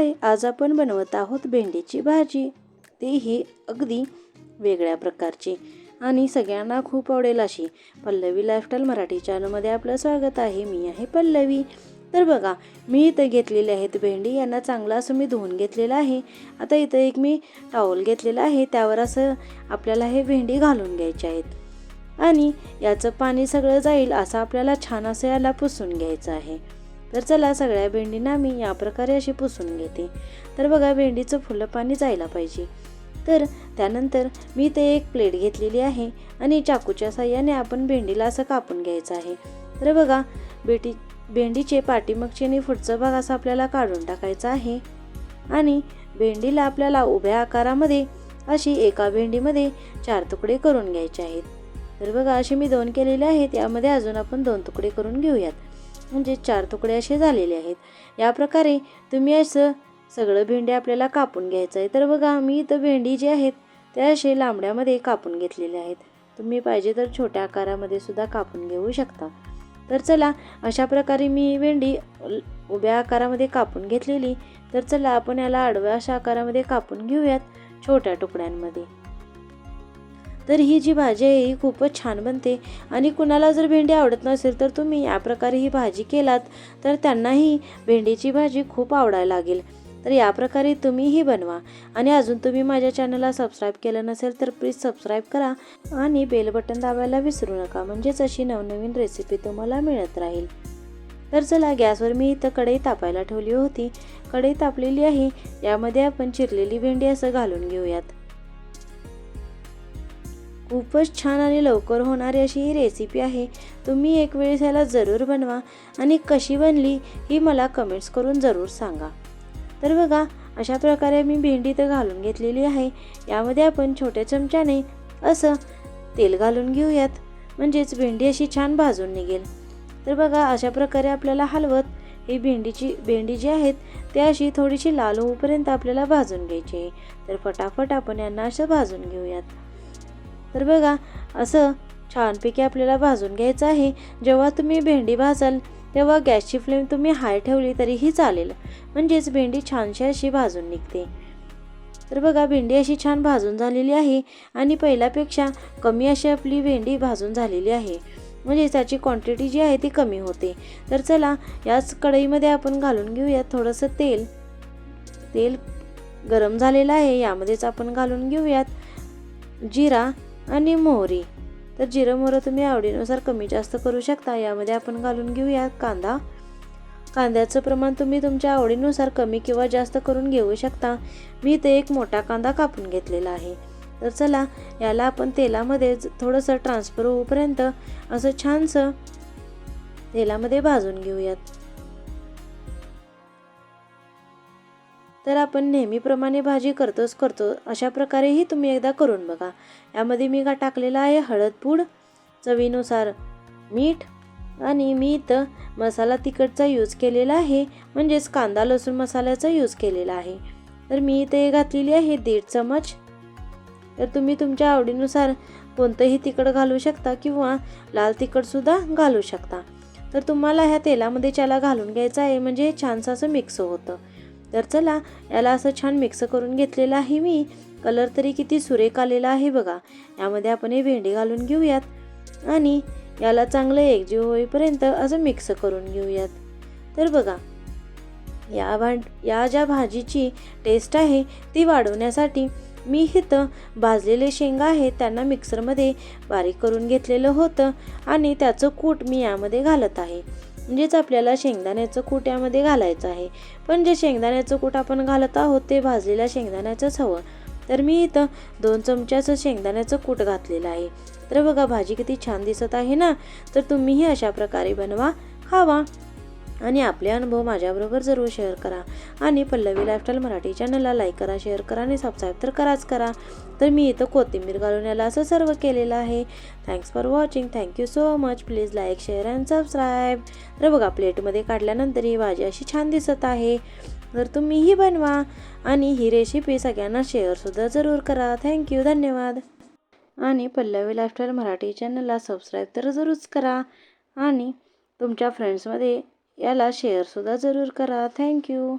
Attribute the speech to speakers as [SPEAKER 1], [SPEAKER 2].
[SPEAKER 1] हाय आज आपण बनवत आहोत भेंडीची भाजी. तीही अगदी वेगळ्या प्रकारची आणि सगळ्यांना खूप आवडेल अशी. पल्लवी लाईफस्टाईल मराठी चॅनलमध्ये आपलं स्वागत आहे. मी आहे पल्लवी. तर बघा मी इथं घेतलेले आहेत भेंडी. यांना चांगला असं मी धुवून घेतलेलं आहे. आता इथं एक मी टॉवल घेतलेलं आहे. त्यावर असं आपल्याला हे भेंडी घालून घ्यायचे आहेत. आणि याचं पाणी सगळं जाईल असं आपल्याला छान असं याला पुसून घ्यायचं आहे. तर चला सगळ्या भेंडींना मी या प्रकारे अशी पुसून घेते. तर बघा भेंडीचं फुलं पाणी जायला पाहिजे. तर त्यानंतर मी ते एक प्लेट घेतलेली आहे आणि चाकूच्या साह्याने आपण भेंडीला असं कापून घ्यायचं आहे. तर बघा बेटी भेंडीचे पाठीमागचे आणि पुढचं भाग असं आपल्याला काढून टाकायचं आहे. आणि भेंडीला आपल्याला उभ्या आकारामध्ये अशी एका भेंडीमध्ये चार तुकडे करून घ्यायचे आहेत. तर बघा असे मी दोन केलेले आहेत. यामध्ये अजून आपण दोन तुकडे करून घेऊयात. म्हणजे चार तुकडे असे झालेले आहेत. या प्रकारे तुम्ही असं सगळं भेंडी आपल्याला कापून घ्यायचं आहे. तर बघा मी इथं भेंडी जे आहेत त्या असे लांबड्यामध्ये कापून घेतलेले आहेत. तुम्ही पाहिजे तर छोट्या आकारामध्ये सुद्धा कापून घेऊ शकता. तर चला अशा प्रकारे मी भेंडी उभ्या आकारामध्ये कापून घेतलेली. तर चला आपण याला आडव्या अशा आकारामध्ये कापून घेऊयात छोट्या तुकड्यांमध्ये. तर ही जी भाजी आहे ही खूपच छान बनते. आणि कुणाला जर भेंडी आवडत नसेल तर तुम्ही या प्रकारे ही भाजी केलात तर त्यांनाही भेंडीची भाजी खूप आवडायला लागेल. तर या प्रकारे तुम्हीही बनवा. आणि अजून तुम्ही माझ्या चॅनलला सबस्क्राईब केलं नसेल तर प्लीज सबस्क्राईब करा. आणि बेल बटन दाबायला विसरू नका. म्हणजेच अशी नवनवीन रेसिपी तुम्हाला मिळत राहील. तर चला गॅसवर मी इथं कढई तापायला ठेवली होती. कढई तापलेली आहे. यामध्ये आपण चिरलेली भेंडी असं घालून घेऊयात. खूपच छान आणि लवकर होणारी अशी ही रेसिपी आहे. तुम्ही एक वेळेस ह्याला जरूर बनवा आणि कशी बनली ही मला कमेंट्स करून जरूर सांगा. तर बघा अशा प्रकारे मी भेंडी तर घालून घेतलेली आहे. यामध्ये आपण छोट्या चमच्याने असं तेल घालून घेऊयात. म्हणजेच भेंडी अशी छान भाजून निघेल. तर बघा अशा प्रकारे आपल्याला हलवत ही भेंडीची भेंडी जी आहेत ती अशी थोडीशी लाल होऊपर्यंत आपल्याला भाजून घ्यायची आहे. तर फटाफट आपण यांना असं भाजून घेऊयात. तर बघा असं छानपैकी आपल्याला भाजून घ्यायचं आहे. जेव्हा तुम्ही भेंडी भाजाल तेव्हा गॅसची फ्लेम तुम्ही हाय ठेवली तरीही चालेल. म्हणजेच भेंडी छानशी अशी भाजून निघते. तर बघा भेंडी अशी छान भाजून झालेली आहे आणि पहिल्यापेक्षा कमी अशी आपली भेंडी भाजून झालेली आहे. म्हणजे त्याची क्वांटिटी जी आहे ती कमी होते. तर चला याच कढईमध्ये आपण घालून घेऊयात थोडंसं तेल. तेल गरम झालेलं आहे यामध्येच आपण घालून घेऊयात जिरा. आणि मोहरी. तर जिरं मोहरं तुम्ही आवडीनुसार कमी जास्त करू शकता. यामध्ये आपण घालून घेऊया कांदा. कांद्याचं प्रमाण तुम्ही तुमच्या आवडीनुसार कमी किंवा जास्त करून घेऊ शकता. मी इथे एक मोठा कांदा कापून घेतलेला आहे. तर चला याला आपण तेलामध्ये थोडंसं ट्रान्सफर होऊपर्यंत असं छानसं तेलामध्ये भाजून घेऊयात. तर आपण नेहमीप्रमाणे भाजी करतोच करतो अशा प्रकारेही तुम्ही एकदा करून बघा. यामध्ये मी का टाकलेला आहे हळद पूड चवीनुसार मीठ आणि मी इथं मसाला तिखटचा यूज केलेला आहे म्हणजेच कांदा लसूण मसाल्याचा यूज केलेला आहे. तर मी इथे घातलेली आहे दीड चमच. तर तुम्ही तुमच्या आवडीनुसार कोणतंही तिखट घालू शकता किंवा लाल तिखटसुद्धा घालू शकता. तर तुम्हाला ह्या तेलामध्ये त्याला घालून घ्यायचं आहे म्हणजे छानसं असं मिक्स होतं. तर चला याला असं छान मिक्स करून घेतलेलं आहे मी. कलर तरी किती सुरेख आलेला आहे बघा. यामध्ये आपण हे भेंडी घालून घेऊयात. आणि याला चांगलं एकजीव होईपर्यंत असं मिक्स करून घेऊयात. तर बघा या भांड या ज्या भाजीची टेस्ट आहे ती वाढवण्यासाठी मी इथं भाजलेले शेंगा आहेत त्यांना मिक्सरमध्ये बारीक करून घेतलेलं होतं आणि त्याचं कूट मी यामध्ये घालत आहे. म्हणजेच आपल्याला शेंगदाण्याचं कूट यामध्ये घालायचं आहे. पण जे शेंगदाण्याचं कूट आपण घालत आहोत ते भाजलेल्या शेंगदाण्याचंच हवं. तर मी इथं दोन चमच्याचं शेंगदाण्याचं कूट घातलेलं आहे. तर बघा भाजी किती छान दिसत आहे ना? तर तुम्हीही अशा प्रकारे बनवा. खावा. आणि आपले अनुभव माझ्याबरोबर जरूर शेअर करा. आणि पल्लवी लाईफस्टाईल मराठी चॅनलला लाईक करा शेअर करा आणि सबस्क्राईब तर कराच करा. तर मी इथं कोथिंबीर घालून याला असं सर्व केलेलं आहे. Thanks for watching thank you so much please like share and subscribe तर बघा प्लेटमध्ये काढल्यानंतर ही भाजी अशी छान दिसत आहे. तर तुम्हीही बनवा आणि ही रेसिपी सगळ्यांना शेअरसुद्धा जरूर करा. थँक्यू धन्यवाद. आणि पल्लवी लाईफस्टाईल मराठी चॅनलला सबस्क्राईब तर जरूरच करा. आणि तुमच्या फ्रेंड्समध्ये याला शेअरसुद्धा जरूर करा. थँक्यू